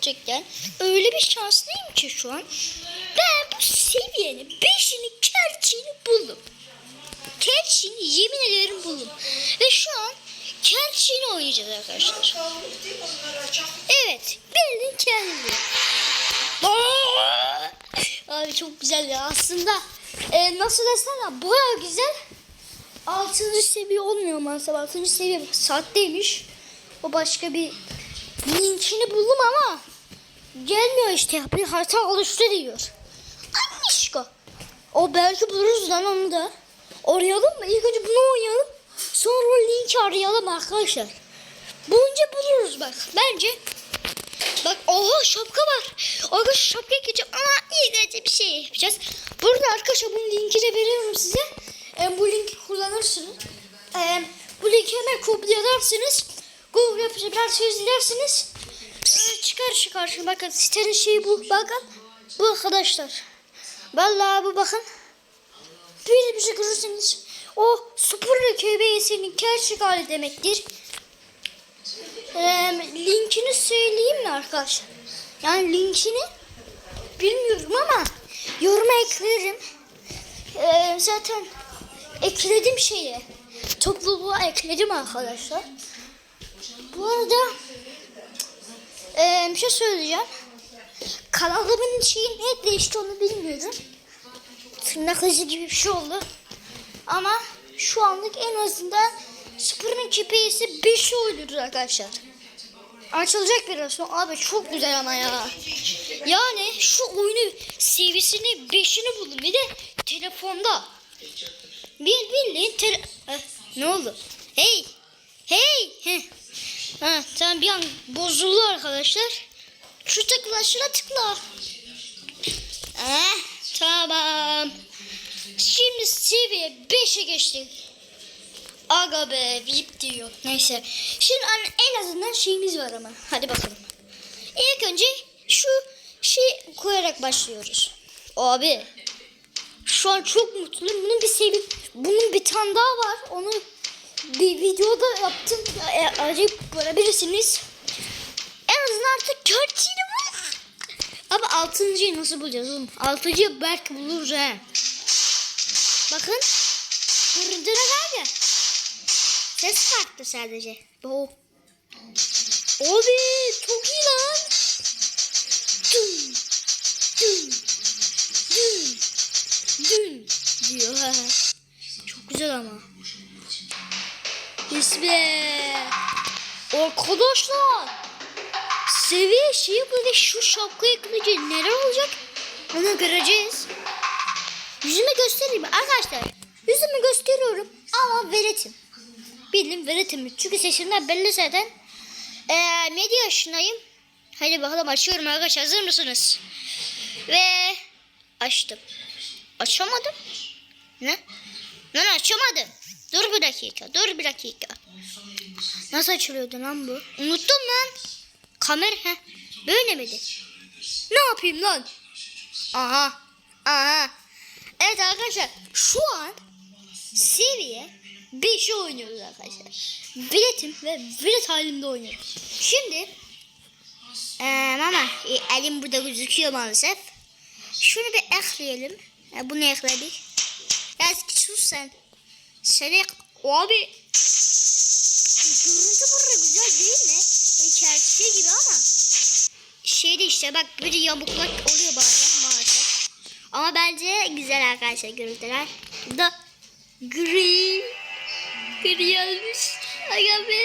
gerçekten öyle bir şanslıyım ki şu an. Ben bu seviyenin 5'ini kerçini buldum. Kerçini yemin ederim buldum. Ve şu an kerçini oynayacağız arkadaşlar. Evet. Birinin kendi. Abi çok güzel ya. Aslında e, nasıl desem baya güzel. 6. seviye olmuyor maalesef. 6. seviye saatteymiş. O başka bir linkini buldum ama gelmiyor işte. Bir harita oluştu diyor. Anişko. O belki buluruz lan onu da. Arayalım mı? İlk önce bunu oynayalım. Sonra linki arayalım arkadaşlar. Bunca buluruz bak. Bence Bak oha şapka var. Arkadaşlar şapka geçeceğim ama önce bir şey yapacağız. Burada arkadaşlar bunun linkini veriyorum size. E, bu linki kullanırsınız. E, bu linki hemen kopyalarsınız. Google yapıcı biraz izlersiniz. E, çıkar çıkar. Şimdi bakın sitenin şeyi bu. Bakın. Bu arkadaşlar. Vallahi bu bakın. Böyle bir şey görürseniz o Super KBS'nin gerçek hali demektir. Ee, linkini söyleyeyim mi arkadaşlar? Yani linkini bilmiyorum ama yoruma eklerim. Ee, zaten ekledim şeye. Topluluğa ekledim arkadaşlar. Bu arada ee, bir şey söyleyeceğim. Kanalımın şeyi ne değişti onu bilmiyorum. Tırnak izi gibi bir şey oldu. Ama şu anlık en azından Sıfırın KPI'si 5 oynuyoruz arkadaşlar. Açılacak biraz sonra. Abi çok güzel ama ya. Yani şu oyunu seviyesini 5'ini buldum. Bir de telefonda. Bir bildiğin tele... Eh, ne oldu? Hey! Hey! Heh. Ha, tamam bir an bozuldu arkadaşlar. Şu tıkla şuna tıkla. Eh, tamam. Şimdi seviye 5'e geçtik. Aga be VIP diyor. Neyse. Şimdi en azından şeyimiz var ama. Hadi bakalım. İlk önce şu şey koyarak başlıyoruz. Abi. Şu an çok mutluyum. Bunun bir sebebi, bunun bir tane daha var. Onu bir videoda yaptım. E, acayip görebilirsiniz. En azından artık gerçeğini bul. Abi altıncıyı nasıl bulacağız oğlum? Altıncıyı belki buluruz he. Bakın. Var ya. Ses farklı sadece. O. Abi çok iyi lan. Dün. Dün. Dün. Dün. Diyor. Çok güzel ama. İsmi. Arkadaşlar. Seviye şeyi böyle şu şapkayı kılıcı neler olacak? Onu göreceğiz. Yüzümü göstereyim arkadaşlar. Yüzümü gösteriyorum ama veretim. Bildim veretim. Çünkü sesimden belli zaten. Ee, 7 yaşındayım. Hadi bakalım açıyorum arkadaşlar. Hazır mısınız? Ve açtım. Açamadım. Ne? Lan açamadım. Dur bir dakika. Dur bir dakika. Nasıl açılıyordu lan bu? Unuttum lan. Kamera he. Böyle miydi? Ne yapayım lan? Aha. Aha. Evet arkadaşlar şu an seviye 5'i oynuyoruz arkadaşlar. Biletim ve bilet halimde oynuyorum. Şimdi ee, ama e, elim burada gözüküyor maalesef. Şunu bir ekleyelim. E, bunu ekledik. Ya sus sen. Seni abi görüntü burada güzel değil mi? İçerisi gibi ama şeyde işte bak böyle yamuklar oluyor bazen maalesef. Ama bence güzel arkadaşlar görüntüler. Da gri gri gelmiş. Aga be.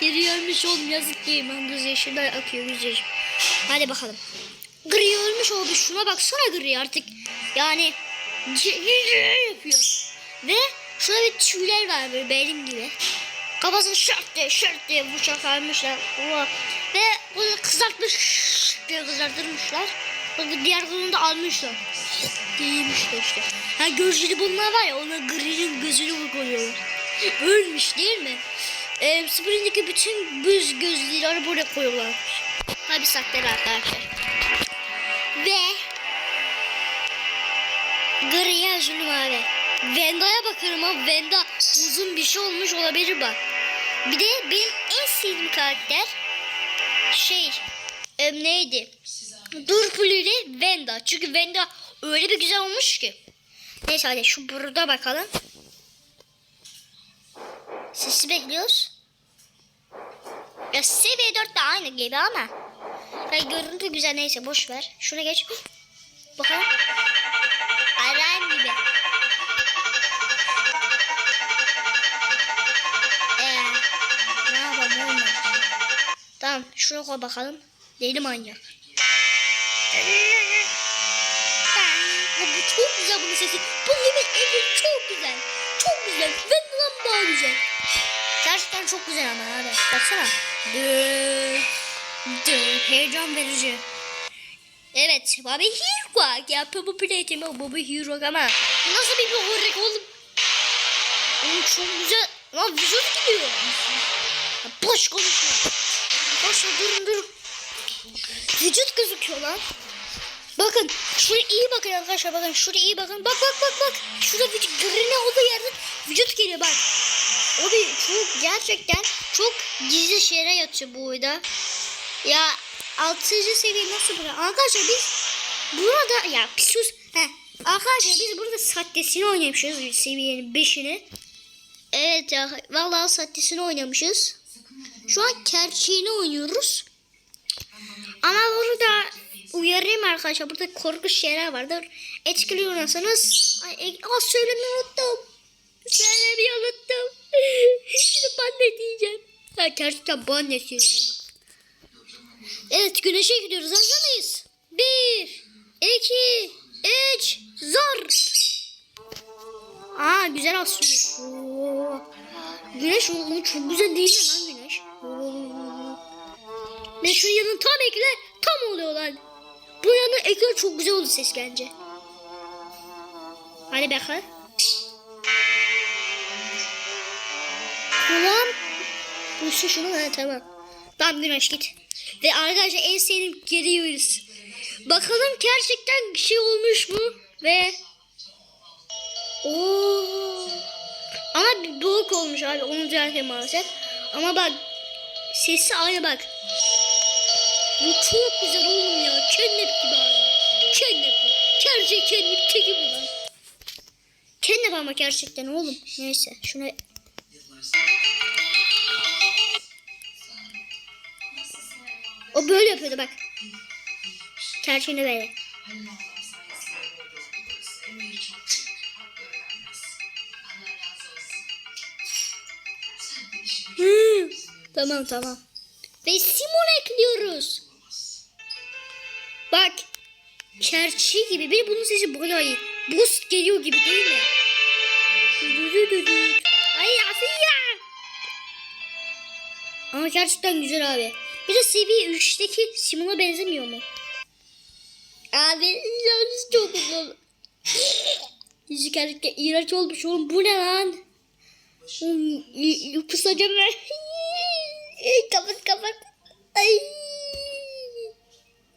Gri gelmiş oğlum yazık değil. Ben göz yaşından akıyor göz yaşım. Hadi bakalım. Gri ölmüş oldu. Şuna baksana gri artık. Yani yapıyor. Ve şurada bir tüyler var böyle benim gibi. Kafasını şart diye şart diye bıçak almışlar. Ve bunu kızartmış diye kızartırmışlar. Sonra diğer kolunu da almışlar. Değilmişler işte. Ha gözleri bunlar var ya ona grinin gözünü koyuyorlar. Ölmüş değil mi? Ee, Spring'deki bütün göz gözleri buraya koyuyorlar. Tabi saklar arkadaşlar. Ve Griye üzüldüm abi. Venda'ya bakıyorum ama Venda uzun bir şey olmuş olabilir bak. Bir de benim en sevdiğim karakter şey e, neydi? Durpul ile Venda. Çünkü Venda öyle bir güzel olmuş ki. Neyse hadi şu burada bakalım. Sesi bekliyoruz. Ya seviye 4 de aynı gibi ama. Ya görüntü güzel neyse boş ver. Şuna geç. Bakalım. Tamam şuna koy bakalım. Deli manyak. Bu çok güzel bunun sesi. Bu yemin ederim çok güzel. Çok güzel. Ve daha güzel. Gerçekten çok güzel ama abi. Baksana. Dı, dı, heyecan verici. Evet. Bobby Hero. Ya Bobby Plate'im o Bobby Hero ama. bu Nasıl bir horrek oğlum. Oğlum çok güzel. Lan vücut gidiyor. Boş konuşma. Ver, durun durun. Vücut gözüküyor lan. Bakın şuraya iyi bakın arkadaşlar bakın şuraya iyi bakın. Bak bak bak bak. Şurada vücut grine olduğu yerde vücut geliyor bak. O bir çok gerçekten çok gizli şeyler yatıyor bu oyunda. Ya 6. seviye nasıl burada? Arkadaşlar biz burada ya sus. Heh. Arkadaşlar biz burada sahtesini oynamışız seviyenin 5'ini. Evet ya vallahi sahtesini oynamışız. Şu an gerçeğini oynuyoruz. Ama burada uyarayım arkadaşlar. Burada korkunç şeyler vardır. Etkili oynarsanız... Ay, e, aa, söylemeyi unuttum. Söylemeyi unuttum. Şimdi ban ne diyeceğim. Ha, gerçekten ban ne. Evet güneşe gidiyoruz. Hazır mıyız? Bir, iki, üç, zor. Aa güzel aslında. Güneş o- çok güzel değil mi. Ve şu yanın tam ekle tam oluyor lan. Bu yanın ekle çok güzel oldu ses bence. Hadi bakalım. Tamam. Duysun şunu ha tamam. Tamam güneş git. Ve arkadaşlar en sevdiğim geliyoruz. Bakalım gerçekten bir şey olmuş mu? Ve Oo. Ama bir boğuk olmuş abi. Onu düzelteyim maalesef. Ama bak sesi aynı bak. Bu çok güzel oğlum ya. Kennep gibi abi. Kennep. Gerçek kennep teki bu lan. Kennep ama gerçekten oğlum. Neyse şuna O böyle yapıyordu bak. Gerçeğini böyle. Hmm, tamam tamam. Ve Simon ekliyoruz. Gerçeği gibi. Bir bunun sesi bayağı iyi. Geliyor gibi değil mi? Ay Asiye. Ama gerçekten güzel abi. Bir de seviye 3'teki Simon'a benzemiyor mu? Abi çok güzel. Yüzü gerçekten iğrenç olmuş oğlum. Bu ne lan? Oğlum, Kusacağım ben. kapat kapat. Ay.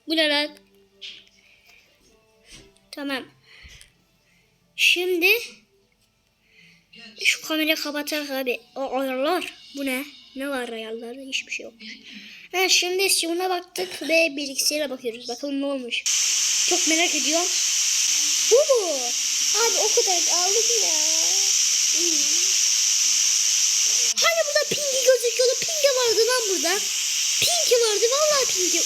Bu ne lan? Tamam. Şimdi şu kamerayı kapatalım abi. O ayarlar. Bu ne? Ne var ayarlarda? Hiçbir şey yok. Ha, şimdi Simon'a baktık ve bilgisayara bakıyoruz. Bakalım ne olmuş. Çok merak ediyorum. Bu mu? Abi o kadar aldık ya. Hani burada Pinky gözüküyordu. Pinky vardı lan burada. Pinky vardı. Vallahi Pinky.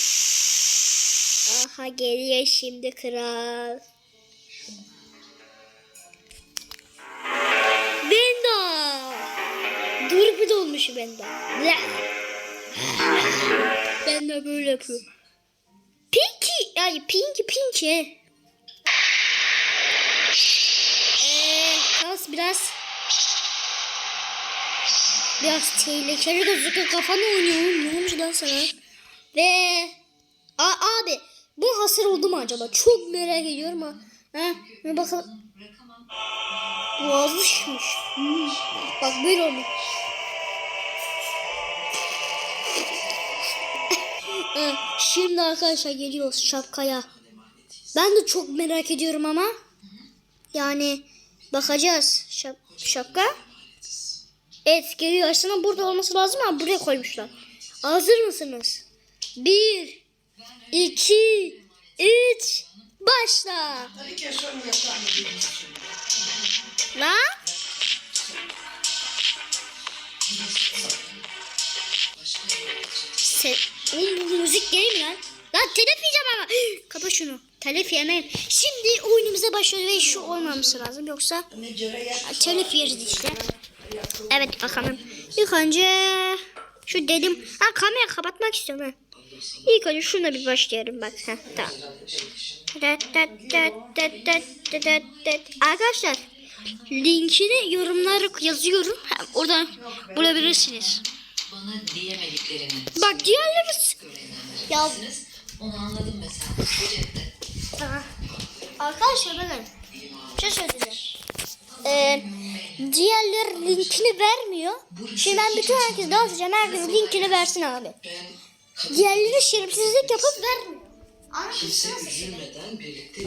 Aha geliyor şimdi kral. Bir dolmuş Benda. Bleh. Ben de böyle yapıyorum. Pinky. Yani Pinky Pinky. Eee kas biraz biraz tehlikeli gözüküyor. Kafanı oynuyor. Ne olmuş lan sana? Ve A abi bu hasar oldu mu acaba? Çok merak ediyorum ha. Ha, bakalım. Boğazmışmış. Hmm. Bak böyle olmuş. Ha, Şimdi arkadaşlar geliyoruz şapkaya. Ben de çok merak ediyorum ama. Yani bakacağız. Şap, şapka. Evet geliyor. Aslında burada olması lazım ama buraya koymuşlar. Hazır mısınız? Bir, 2, 3, başla. Lan. Se Oğlum bu müzik değil mi lan? Lan telef yiyeceğim ama. Kapa şunu. Telef yemem. Şimdi oyunumuza başlıyoruz ve şu olmaması lazım. Yoksa telef yeriz işte. Evet bakalım. İlk önce şu dedim. Ha kamera kapatmak istiyorum ha. İlk önce şuna bir başlayalım bak. Ha, tamam. Arkadaşlar linkini yorumlara yazıyorum. Ha, oradan bulabilirsiniz. Bana diyemediklerini Bak diğerleri ya onu anladım mesela. Cepte. Tamam. Arkadaşlar bakın. Şey söyleyeceğim. Ee, diğerleri linkini vermiyor. Şimdi ben bütün herkese dağıtacağım. Herkes linkini versin abi. Diğerleri şerefsizlik yapıp vermiyor. Kimse üzülmeden birlikte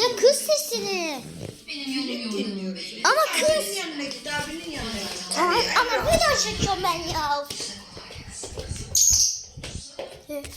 Ya kız sesini. benim yolum yolum. Ama kız. Abinin yanına git abinin yanına. Ama, ama video çekiyorum ben ya. Evet.